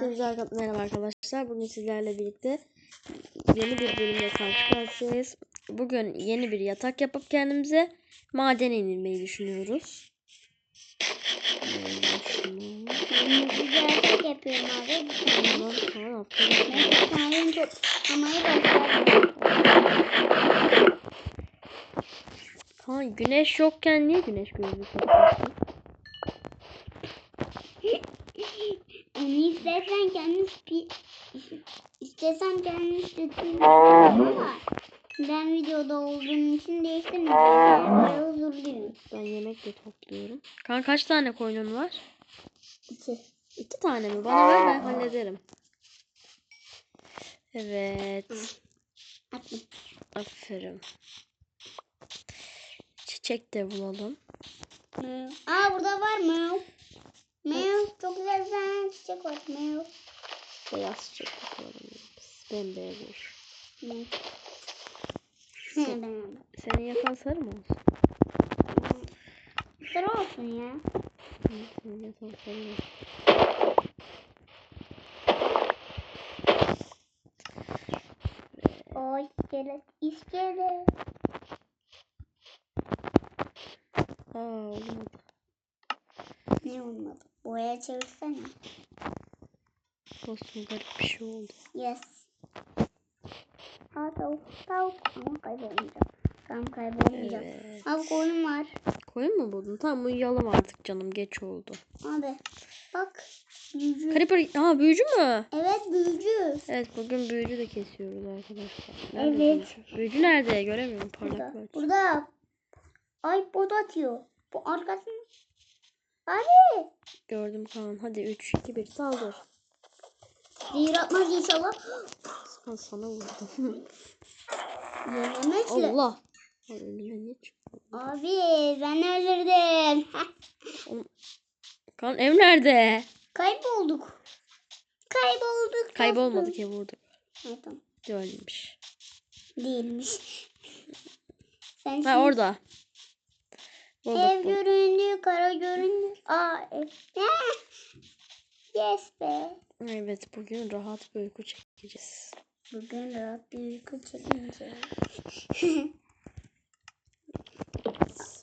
Hepinize merhaba arkadaşlar. Bugün sizlerle birlikte yeni bir bölümle karşı karşıyayız. Bugün yeni bir yatak yapıp kendimize madene inilmeyi düşünüyoruz. Güzel yapıyorum abi. Tamam, tamam, aferin. Ben kendim toplamayı başladım. Ha, güneş yokken niye güneş gözlüğü takıyorsun? Onu istersen kendin pi... İstesem kendin sütünü ama ben videoda olduğum için değiştirmeyeceğim. Yani böyle huzurluyum. Ben yemek de topluyorum. Kan kaç tane koyunun var? İki. İki tane mi? Bana ver ben hallederim. Evet. Aferin. Çiçek de bulalım. Aa burada var mı? Meow. Çok güzel bir tane çiçek var. Meow. Beyaz çiçek bulalım. Bembeyaz olur. Meow. Sen- Senin yakan sarı mı olsun? Sarı olsun ya. Senin yakan sarı olsun. O iskelet. İskelet. Aa olmadı. Ne olmadı? Boyaya çevirsene. Olsun garip bir şey oldu. Yes. Aa tavuk. Tavuk. Ama kaybolmayacağım. Tamam kaybolmayacağım. Evet. Abi koyun var. Koyun mu buldun? Tamam uyuyalım artık canım. Geç oldu. Abi. Bak. Büyücü. Creeper. Aa büyücü mü? Evet büyücü. Evet bugün büyücü de kesiyoruz arkadaşlar. Nerede Evet. Büyücü? büyücü nerede? Göremiyorum Burada. parlak var. Burada. Ay bot atıyor. Bu arkasını. Abi. Gördüm Kaan. Hadi 3, 2, 1 saldır. Zehir atmaz inşallah. Kaan sana vurdum. Yenemezle. Allah. Önüme çıktı? Abi ben öldürdüm. Kaan ev nerede? Kaybolduk. Kaybolduk. Kaybolmadık ev vurduk. Ha, tamam. Ölmüş. Değilmiş. Sen Ha şimdi- orada. Bulduk, Ev bulduk. göründü, kara göründü. Aa. Ah! Yes be. Evet bugün rahat bir uyku çekeceğiz. Bugün rahat bir uyku çekince.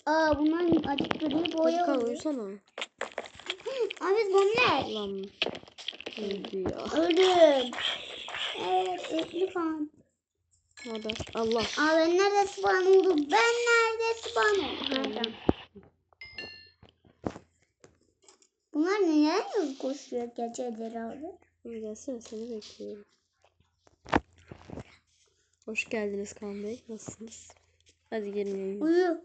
Aa bunların Hadi boya Kaan oldu. uyusana. Abi bunlar. Lan. Öldü ya. Öldüm. Evet lütfen. Ne haber? Allah. Aa ben nerede spawn oldum? Ben nerede spawn oldum? Tamam. Bunlar neden koşuyor geceleri abi? Gelsene seni bekliyorum. Hoş geldiniz Kaan Bey. Nasılsınız? Hadi gelin uyuyun. Uyu.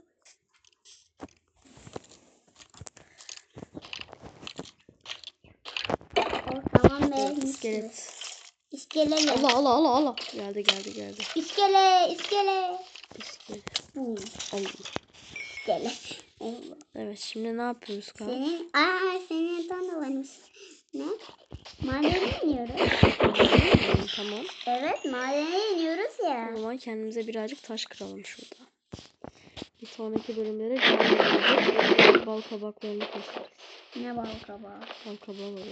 Oh, tamam be. Evet, iskelet. İskele? Allah Allah Allah Allah. Geldi geldi geldi. İskele, iskele. İskelet. Bu Allah. iskele. Allah. Evet şimdi ne yapıyoruz Kaan? Senin, aa senin varmış. Ne? Madene iniyoruz. tamam. Evet madene iniyoruz O ya. zaman kendimize birazcık taş kıralım şurada. Bir sonraki bölümlere bal kabaklarını keseriz. Ne bal kabağı? Bal kabağı var.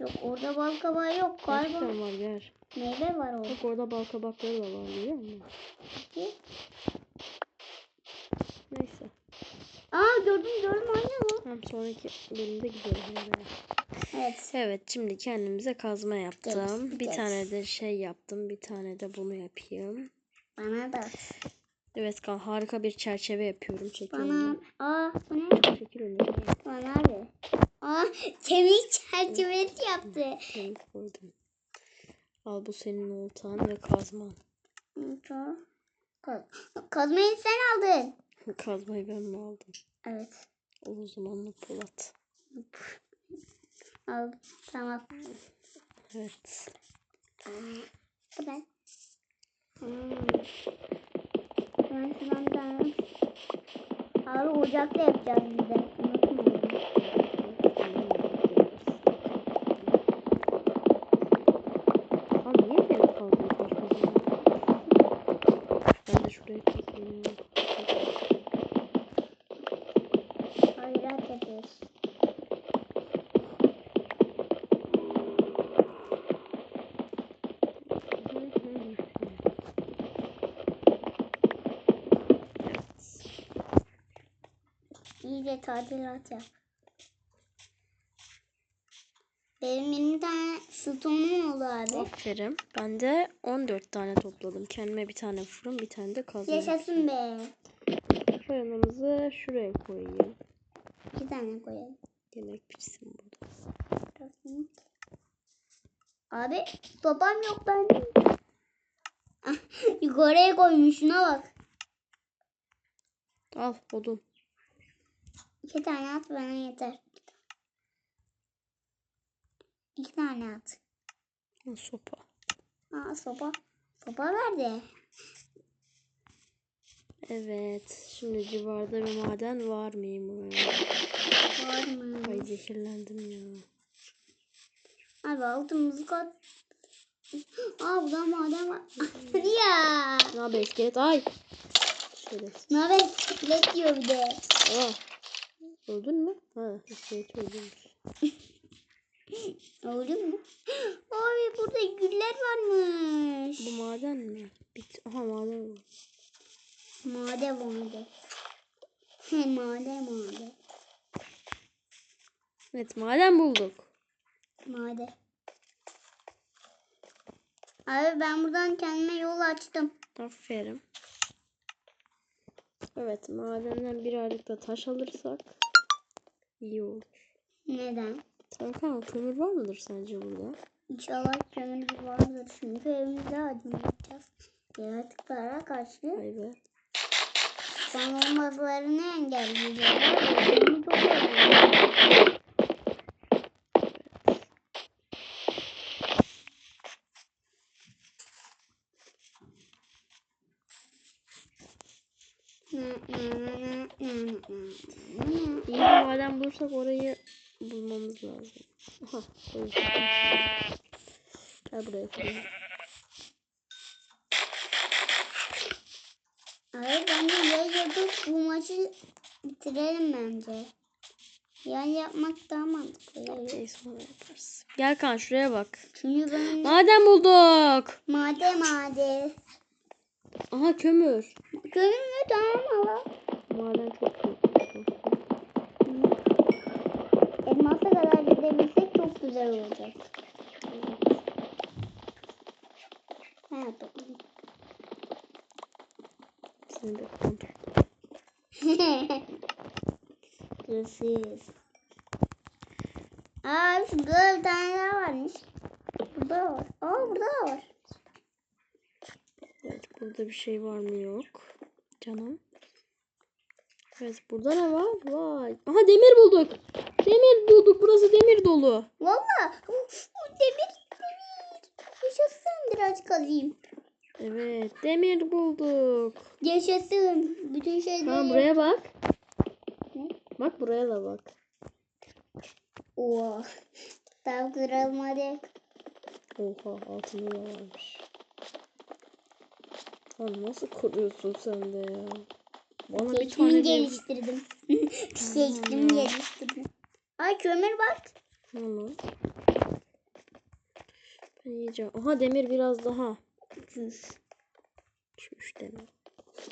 Yok orada bal kabağı yok galiba. Gerçekten var yer. Meyve var orada. Bak orada bal kabakları da var biliyor musun? Neyse. Aa gördüm gördüm aynı mı? Hem sonraki bölümde gidelim. Evet. Evet şimdi kendimize kazma yaptım. Evet, Bir evet. tane de şey yaptım. Bir tane de bunu yapayım. Bana da. Evet kan harika bir çerçeve yapıyorum. Çekil Bana. Aa bu ne? Çekil önüne. Bana abi. Aa kemik çerçevesi yaptı. Kemik koydum. Al bu senin oltan ve kazman. Kaz kazmayı sen aldın. Kazmayı ben mi aldım? Evet. O zamanlı Polat. Al. Tamam. Evet. Ben. Hmm. Ben tamam tamam. Abi ocakta yapacağız bir de. Abi niye koşmadın? Ben de şuraya kazayım. İyice tadilat yap. Benim 20 tane stone'um oldu abi. Aferin. Ben de 14 tane topladım. Kendime bir tane fırın, bir tane de kazma. Yaşasın be. Fırınımızı şuraya koyayım. İki tane koyalım. Yemek pişsin burada. Abi topam yok bende. Ah, Yukarıya koymuş şuna bak. Al odun. İki tane at bana yeter. İki tane at. Sopa. Aa sopa. Sopa verdi. Evet. Şimdi civarda bir maden var mıymış? Var mı? Ay zehirlendim ya. Abi altımızı kat. Aa burada maden var. Ya. Ne haber iskelet? Ay. Şöyle. Ne haber? Bilet diyor bir de. Aa. Öldün mü? Ha, iskelet öldürmüş. Öldün mü? Abi burada güller varmış. Bu maden mi? Bit. Aha maden var. Maden maden. He maden maden. Evet maden bulduk. Maden. Abi ben buradan kendime yol açtım. Aferin. Evet madenden birazcık da taş alırsak iyi olur. Neden? Tarkan kömür var mıdır sence burada? İnşallah kömür vardır. Çünkü evimize adım yapacağız. Yaratıklara karşı Vay be. Son olmalarını engelleyeceğiz. Abi, bunu çok önemli. İyi bir maden bulursak orayı bulmamız lazım. Aha. Gel buraya koyayım. Abi bence yay yapıp bu maçı bitirelim bence. Yay yapmak daha mantıklı. Şey sonra yaparız. Gel kan şuraya bak. Çünkü ben Maden bulduk. made made. Aha kömür. Gönül mü tamam ama. Maden çok büyük. Elmasa kadar gidebilsek çok güzel olacak. Topladım. Seni de kontrol. Görüşürüz. Aa bir tane daha varmış. Burada da var. Aa burada da var. Burada bir şey var mı yok. Canım. Evet burada ne var? Vay. Aha demir bulduk. Demir bulduk. Burası demir dolu. Valla. Demir demir. Yaşasın birazcık alayım. Evet demir bulduk. Yaşasın. Bütün şeyleri. Tamam buraya bak. Ne? Bak buraya da bak. Oha. Tamam kıralım hadi. Oha altında da varmış. Lan nasıl kuruyorsun sen de ya? Bana bir tane Keyfimi demir. geliştirdim. Geliştirdim. Ay kömür bak. Tamam. Ben yiyeceğim. Aha demir biraz daha. Çüş. Çüş demir.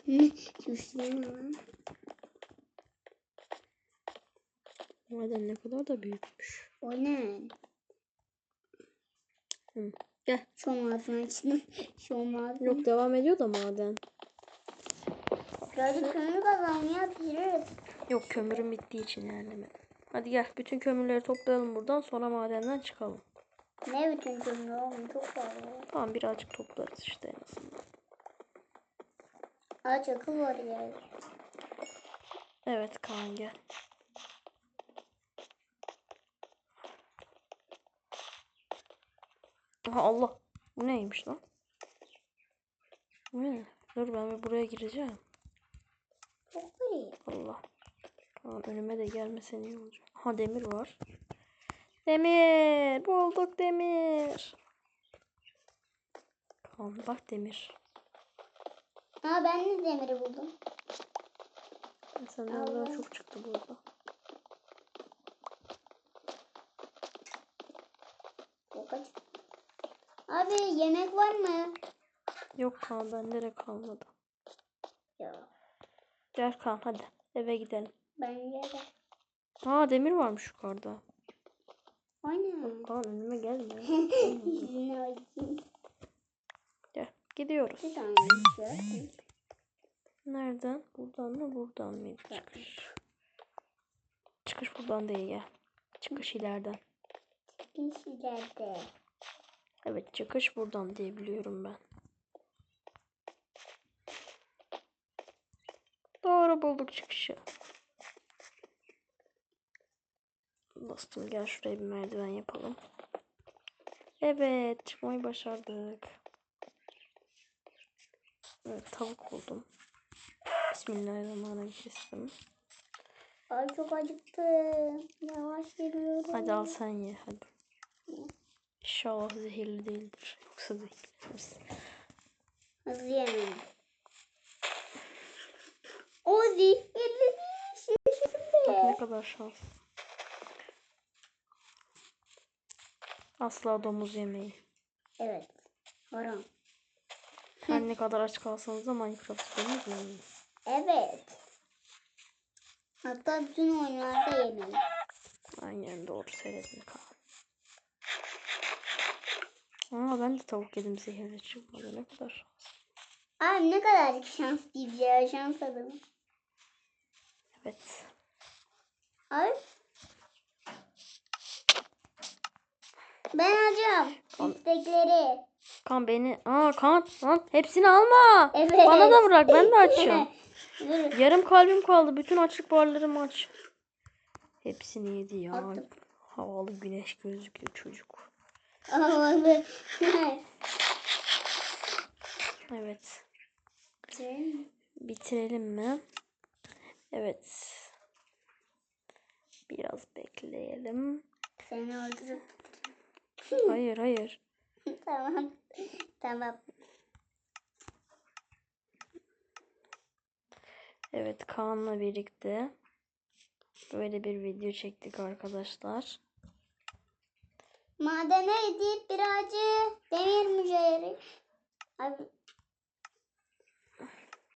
Değil mi lan? Maden ne kadar da büyükmüş. O ne? Hı. Gel. Şom ağzını açtım. Şom ağzını. Yok devam ediyor da maden. Birazcık kömür kazalım ya pişiririz. Yok kömürün bittiği için ilerlemedim. Hadi gel bütün kömürleri toplayalım buradan sonra madenden çıkalım. Ne bütün kömür oğlum çok fazla. Tamam birazcık toplarız işte en azından. Ağaç akıl var ya. Evet Kaan gel. Aha Allah. Bu neymiş lan? Bu ne? Dur ben bir buraya gireceğim. Allah. Kaan önüme de gelmesen iyi olacak. Aha demir var. Demir. Bulduk demir. Kaan bak demir. Aa ben de demiri buldum. Senden daha çok çıktı burada. Çok aç. Abi yemek var mı? Yok Kaan bende de kalmadı. Ya. Gel Kaan hadi eve gidelim. Bence de. Aa demir varmış yukarıda. Oyna. Kaan önüme gelme. Yüzüne bakayım. Gel gidiyoruz. Bir tane. Nereden? Buradan mı? Buradan mı? Çıkış. Çıkış buradan değil gel. Çıkış ileriden. Kişilerde. Evet çıkış buradan diye biliyorum ben. Doğru bulduk çıkışı. Bastım gel şuraya bir merdiven yapalım. Evet çıkmayı başardık. Evet tavuk buldum. Bismillahirrahmanirrahim. Ay çok acıktım. Yavaş geliyorum. Hadi al sen ye hadi. İnşallah zehirli değildir. Yoksa zehirli. Hızlı yemeyin. O zehirli Ne şimdi. kadar şans. Asla domuz yemeyin. Evet. Haram. Her ne kadar aç kalsanız da Minecraft domuz yemeyin. Evet. Hatta bütün oyunlarda yemeyin. Aynen doğru söyledin Kaan. Aa ben de tavuk yedim zehirli çıkmadı. Ne kadar şans. Abi ne kadar şanslıyız ya şans adamı. Evet. Abi. Ben alacağım. Al. İstekleri. Kan beni... Aa kan lan hepsini alma. Evet. Bana da bırak ben de açım. Dur. Yarım kalbim kaldı. Bütün açlık barlarım aç. Hepsini yedi ya. Attım. Havalı güneş gözlüklü çocuk. Evet. Bitirelim mi? Evet. Biraz bekleyelim. Seni öldürüp. Hayır hayır. tamam. Tamam. Evet Kaan'la birlikte böyle bir video çektik arkadaşlar. Madene gidip birazcık demir mücevheri.